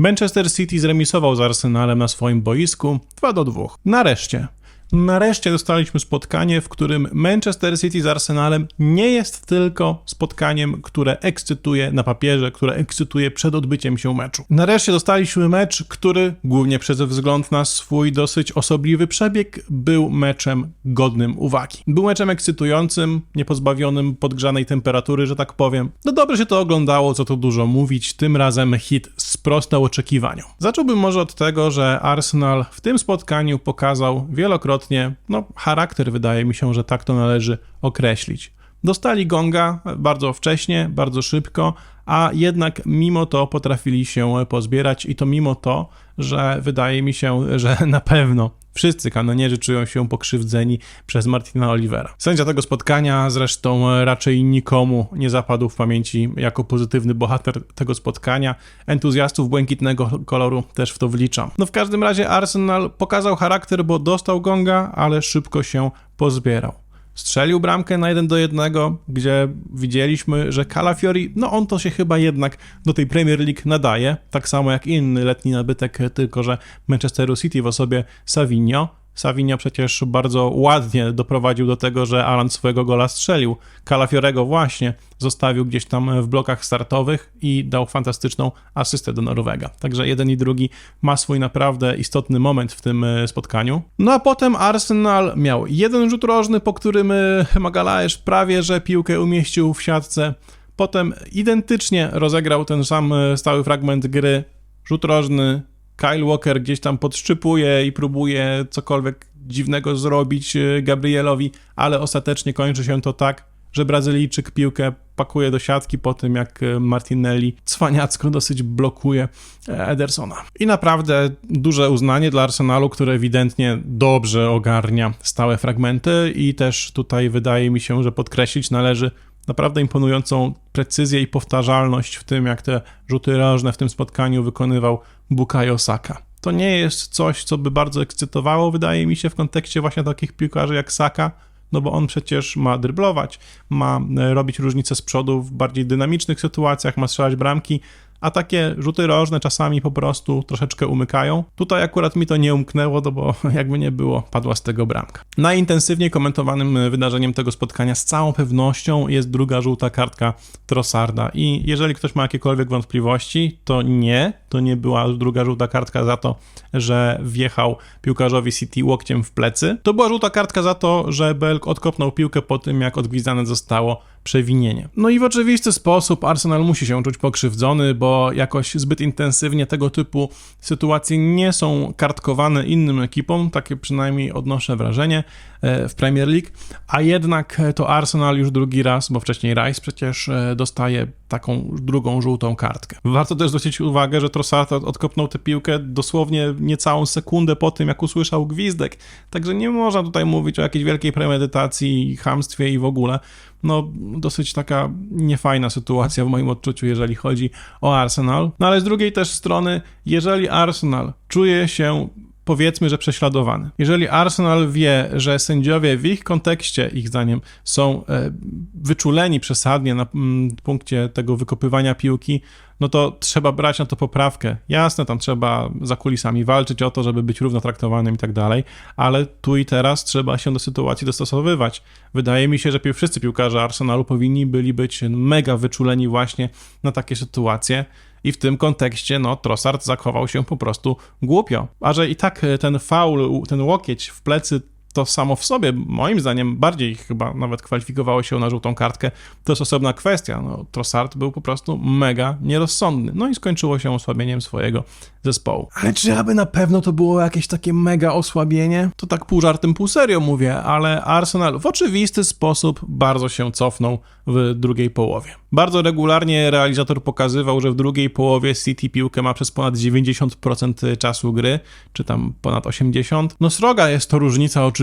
Manchester City zremisował z Arsenalem na swoim boisku 2 do 2. Nareszcie. Nareszcie dostaliśmy spotkanie, w którym Manchester City z Arsenalem nie jest tylko spotkaniem, które ekscytuje na papierze, które ekscytuje przed odbyciem się meczu. Nareszcie dostaliśmy mecz, który, głównie przez wzgląd na swój dosyć osobliwy przebieg, był meczem godnym uwagi. Był meczem ekscytującym, niepozbawionym podgrzanej temperatury, że tak powiem. No dobrze się to oglądało, co tu dużo mówić, tym razem hit sprostał oczekiwaniom. Zacząłbym może od tego, że Arsenal w tym spotkaniu pokazał wielokrotnie no charakter wydaje mi się, że tak to należy określić. Dostali gonga bardzo wcześnie, bardzo szybko, a jednak mimo to potrafili się pozbierać i to mimo to, że wydaje mi się, że na pewno wszyscy kanonierzy czują się pokrzywdzeni przez Martina Olivera. Sędzia tego spotkania zresztą raczej nikomu nie zapadł w pamięci jako pozytywny bohater tego spotkania. Entuzjastów błękitnego koloru też w to wliczam. No w każdym razie Arsenal pokazał charakter, bo dostał gonga, ale szybko się pozbierał strzelił bramkę na 1 do 1, gdzie widzieliśmy, że Calafiori, no on to się chyba jednak do tej Premier League nadaje, tak samo jak inny letni nabytek, tylko że Manchesteru City w osobie Savinho. Savinho przecież bardzo ładnie doprowadził do tego, że Alan swojego gola strzelił. Calafiorego właśnie zostawił gdzieś tam w blokach startowych i dał fantastyczną asystę do Norwega. Także jeden i drugi ma swój naprawdę istotny moment w tym e, spotkaniu. No a potem Arsenal miał jeden rzut rożny, po którym e, Magalaesz prawie że piłkę umieścił w siatce. Potem identycznie rozegrał ten sam e, stały fragment gry. Rzut rożny, Kyle Walker gdzieś tam podszczypuje i próbuje cokolwiek dziwnego zrobić e, Gabrielowi, ale ostatecznie kończy się to tak, że Brazylijczyk piłkę pakuje do siatki po tym, jak e, Martinelli cwaniacko dosyć blokuje e, Edersona. I naprawdę duże uznanie dla Arsenalu, który ewidentnie dobrze ogarnia stałe fragmenty i też tutaj wydaje mi się, że podkreślić należy naprawdę imponującą precyzję i powtarzalność w tym, jak te rzuty rożne w tym spotkaniu wykonywał Bukayo Saka. To nie jest coś, co by bardzo ekscytowało, wydaje mi się, w kontekście właśnie takich piłkarzy jak Saka, no bo on przecież ma dryblować, ma e, robić różnice z przodu w bardziej dynamicznych sytuacjach, ma strzelać bramki, a takie rzuty rożne czasami po prostu troszeczkę umykają. Tutaj akurat mi to nie umknęło, no bo jakby nie było, padła z tego bramka. Najintensywniej komentowanym wydarzeniem tego spotkania z całą pewnością jest druga żółta kartka Trossarda i jeżeli ktoś ma jakiekolwiek wątpliwości, to nie, to nie była druga żółta kartka za to, że wjechał piłkarzowi City łokciem w plecy. To była żółta kartka za to, że Belk odkopnął piłkę po tym, jak odgwizdane zostało przewinienie. No i w oczywisty sposób Arsenal musi się czuć pokrzywdzony, bo jakoś zbyt intensywnie tego typu sytuacje nie są kartkowane innym ekipom, takie przynajmniej odnoszę wrażenie e, w Premier League, a jednak to Arsenal już drugi raz, bo wcześniej Rice przecież e, dostaje taką drugą żółtą kartkę. Warto też zwrócić uwagę, że Trossard odkopnął tę piłkę dosłownie niecałą sekundę po tym, jak usłyszał gwizdek, także nie można tutaj mówić o jakiejś wielkiej premedytacji, hamstwie i w ogóle no dosyć taka niefajna sytuacja w moim odczuciu, jeżeli chodzi o Arsenal. No ale z drugiej też strony, jeżeli Arsenal czuje się powiedzmy, że prześladowany. Jeżeli Arsenal wie, że sędziowie w ich kontekście, ich zdaniem, są e, wyczuleni przesadnie na mm, punkcie tego wykopywania piłki, no to trzeba brać na to poprawkę. Jasne, tam trzeba za kulisami walczyć o to, żeby być równo traktowanym i tak dalej, ale tu i teraz trzeba się do sytuacji dostosowywać. Wydaje mi się, że wszyscy piłkarze Arsenalu powinni byli być mega wyczuleni właśnie na takie sytuacje. I w tym kontekście, no, Trossard zachował się po prostu głupio. A że i tak e, ten faul, ten łokieć w plecy to samo w sobie, moim zdaniem, bardziej chyba nawet kwalifikowało się na żółtą kartkę. To jest osobna kwestia. No, Trossard był po prostu mega nierozsądny. No i skończyło się osłabieniem swojego zespołu. Ale czy aby na pewno to było jakieś takie mega osłabienie? To tak pół żartem, pół serio mówię, ale Arsenal w oczywisty sposób bardzo się cofnął w drugiej połowie. Bardzo regularnie realizator pokazywał, że w drugiej połowie City piłkę ma przez ponad 90% czasu gry, czy tam ponad 80%. No sroga jest to różnica oczywiście,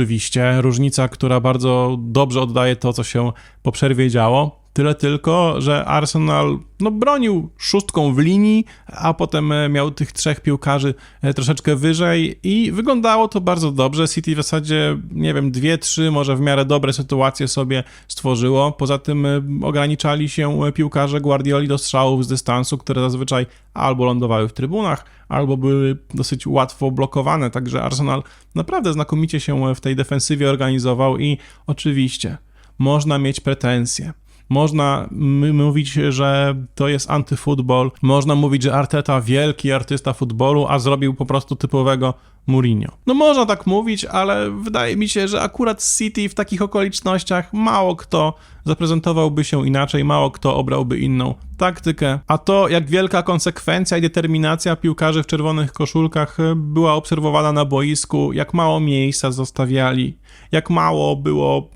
różnica, która bardzo dobrze oddaje to, co się po przerwie działo Tyle tylko, że Arsenal no, bronił szóstką w linii, a potem e, miał tych trzech piłkarzy e, troszeczkę wyżej i wyglądało to bardzo dobrze. City w zasadzie, nie wiem, dwie, trzy może w miarę dobre sytuacje sobie stworzyło. Poza tym e, ograniczali się piłkarze Guardioli do strzałów z dystansu, które zazwyczaj albo lądowały w trybunach, albo były dosyć łatwo blokowane, także Arsenal naprawdę znakomicie się w tej defensywie organizował i oczywiście można mieć pretensje można mówić, że to jest antyfutbol, można mówić, że Arteta wielki artysta futbolu, a zrobił po prostu typowego Mourinho. No można tak mówić, ale wydaje mi się, że akurat City w takich okolicznościach mało kto zaprezentowałby się inaczej, mało kto obrałby inną taktykę. A to, jak wielka konsekwencja i determinacja piłkarzy w czerwonych koszulkach była obserwowana na boisku, jak mało miejsca zostawiali, jak mało było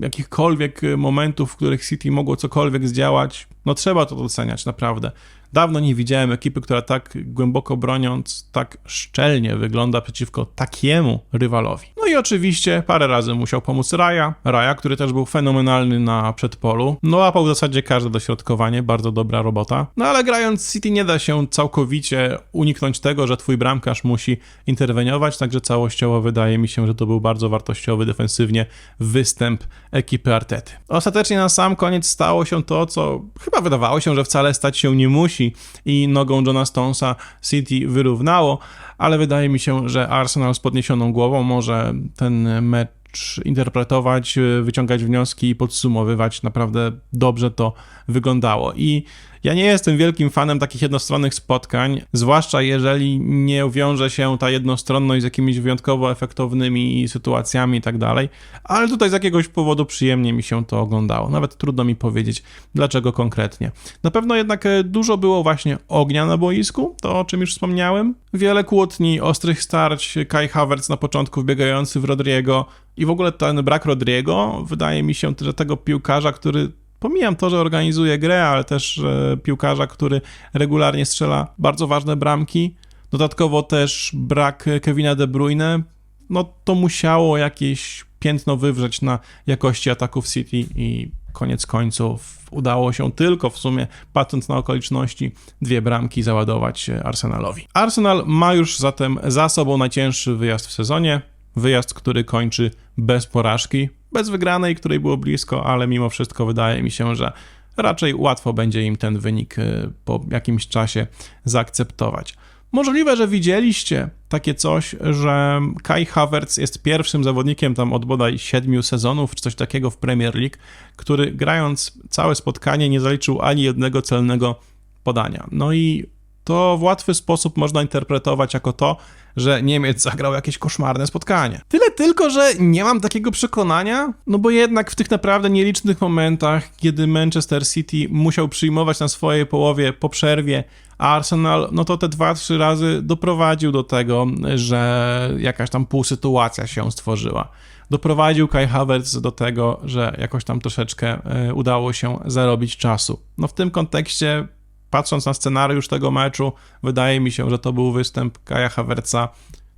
jakichkolwiek momentów, w których City mogło cokolwiek zdziałać, no trzeba to doceniać, naprawdę. Dawno nie widziałem ekipy, która tak głęboko broniąc, tak szczelnie wygląda przeciwko takiemu rywalowi. No i oczywiście parę razy musiał pomóc Raja. Raja, który też był fenomenalny na przedpolu. No łapał w zasadzie każde dośrodkowanie, bardzo dobra robota. No ale grając City nie da się całkowicie uniknąć tego, że twój bramkarz musi interweniować, także całościowo wydaje mi się, że to był bardzo wartościowy defensywnie występ ekipy Artety. Ostatecznie na sam koniec stało się to, co chyba wydawało się, że wcale stać się nie musi, i nogą Johna Stonesa City wyrównało, ale wydaje mi się, że Arsenal z podniesioną głową może ten mecz interpretować, wyciągać wnioski i podsumowywać. Naprawdę dobrze to wyglądało. I ja nie jestem wielkim fanem takich jednostronnych spotkań, zwłaszcza jeżeli nie wiąże się ta jednostronność z jakimiś wyjątkowo efektownymi sytuacjami i tak dalej, ale tutaj z jakiegoś powodu przyjemnie mi się to oglądało. Nawet trudno mi powiedzieć, dlaczego konkretnie. Na pewno jednak e, dużo było właśnie ognia na boisku, to o czym już wspomniałem. Wiele kłótni, ostrych starć, Kai Havertz na początku wbiegający w Rodriego i w ogóle ten brak Rodriego, wydaje mi się, że tego piłkarza, który Pomijam to, że organizuje grę, ale też e, piłkarza, który regularnie strzela bardzo ważne bramki. Dodatkowo też brak Kevina De Bruyne. No to musiało jakieś piętno wywrzeć na jakości ataków City i koniec końców udało się tylko w sumie, patrząc na okoliczności, dwie bramki załadować Arsenalowi. Arsenal ma już zatem za sobą najcięższy wyjazd w sezonie. Wyjazd, który kończy bez porażki, bez wygranej, której było blisko, ale mimo wszystko wydaje mi się, że raczej łatwo będzie im ten wynik y, po jakimś czasie zaakceptować. Możliwe, że widzieliście takie coś, że Kai Havertz jest pierwszym zawodnikiem tam od bodaj siedmiu sezonów, czy coś takiego w Premier League, który grając całe spotkanie nie zaliczył ani jednego celnego podania. No i to w łatwy sposób można interpretować jako to, że Niemiec zagrał jakieś koszmarne spotkanie. Tyle tylko, że nie mam takiego przekonania, no bo jednak w tych naprawdę nielicznych momentach, kiedy Manchester City musiał przyjmować na swojej połowie po przerwie Arsenal, no to te dwa, trzy razy doprowadził do tego, że jakaś tam półsytuacja się stworzyła. Doprowadził Kai Havertz do tego, że jakoś tam troszeczkę e, udało się zarobić czasu. No w tym kontekście patrząc na scenariusz tego meczu, wydaje mi się, że to był występ Kaja Havertza,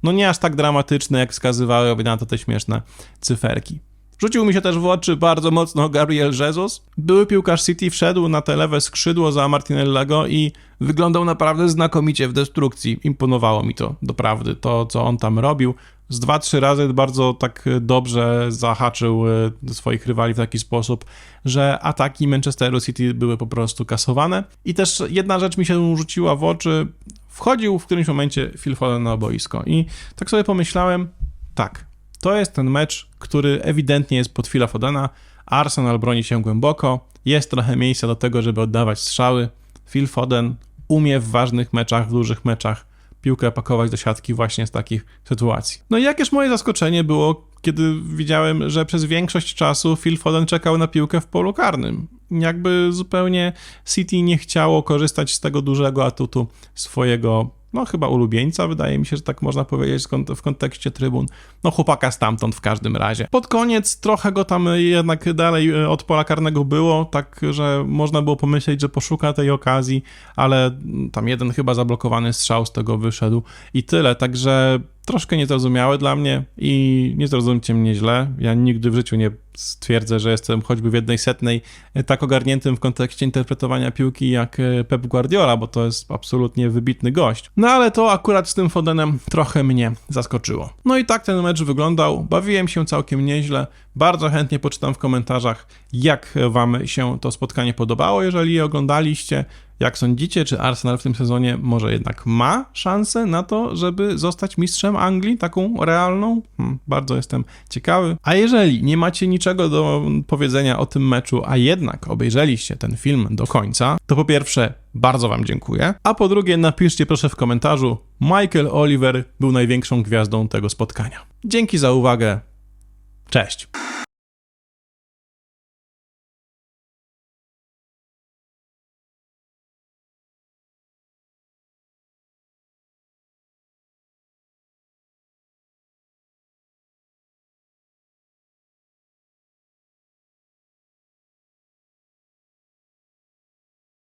no nie aż tak dramatyczny, jak wskazywały na to te śmieszne cyferki. Rzucił mi się też w oczy bardzo mocno Gabriel Jesus. Były piłkarz City wszedł na te lewe skrzydło za Martinellego i wyglądał naprawdę znakomicie w destrukcji. Imponowało mi to, doprawdy, to co on tam robił z dwa, trzy razy bardzo tak dobrze zahaczył e, swoich rywali w taki sposób, że ataki Manchesteru City były po prostu kasowane. I też jedna rzecz mi się rzuciła w oczy. Wchodził w którymś momencie Phil Foden na boisko i tak sobie pomyślałem, tak, to jest ten mecz, który ewidentnie jest pod Phila Fodena. Arsenal broni się głęboko, jest trochę miejsca do tego, żeby oddawać strzały. Phil Foden umie w ważnych meczach, w dużych meczach piłkę pakować do siatki właśnie z takich sytuacji. No i jakież moje zaskoczenie było, kiedy widziałem, że przez większość czasu Phil Foden czekał na piłkę w polu karnym. Jakby zupełnie City nie chciało korzystać z tego dużego atutu swojego no chyba ulubieńca, wydaje mi się, że tak można powiedzieć w kontekście trybun. No chłopaka stamtąd w każdym razie. Pod koniec trochę go tam jednak dalej e, od pola karnego było, tak że można było pomyśleć, że poszuka tej okazji, ale tam jeden chyba zablokowany strzał z tego wyszedł i tyle, także troszkę niezrozumiałe dla mnie i nie zrozumcie mnie źle. Ja nigdy w życiu nie stwierdzę, że jestem choćby w jednej setnej e, tak ogarniętym w kontekście interpretowania piłki jak e, Pep Guardiola, bo to jest absolutnie wybitny gość. No ale to akurat z tym Fodenem trochę mnie zaskoczyło. No i tak ten mecz wyglądał. Bawiłem się całkiem nieźle. Bardzo chętnie poczytam w komentarzach, jak wam się to spotkanie podobało, jeżeli je oglądaliście. Jak sądzicie, czy Arsenal w tym sezonie może jednak ma szansę na to, żeby zostać mistrzem Anglii, taką realną? Hmm, bardzo jestem ciekawy. A jeżeli nie macie niczego do powiedzenia o tym meczu, a jednak obejrzeliście ten film do końca, to po pierwsze bardzo Wam dziękuję, a po drugie napiszcie proszę w komentarzu, Michael Oliver był największą gwiazdą tego spotkania. Dzięki za uwagę. Cześć.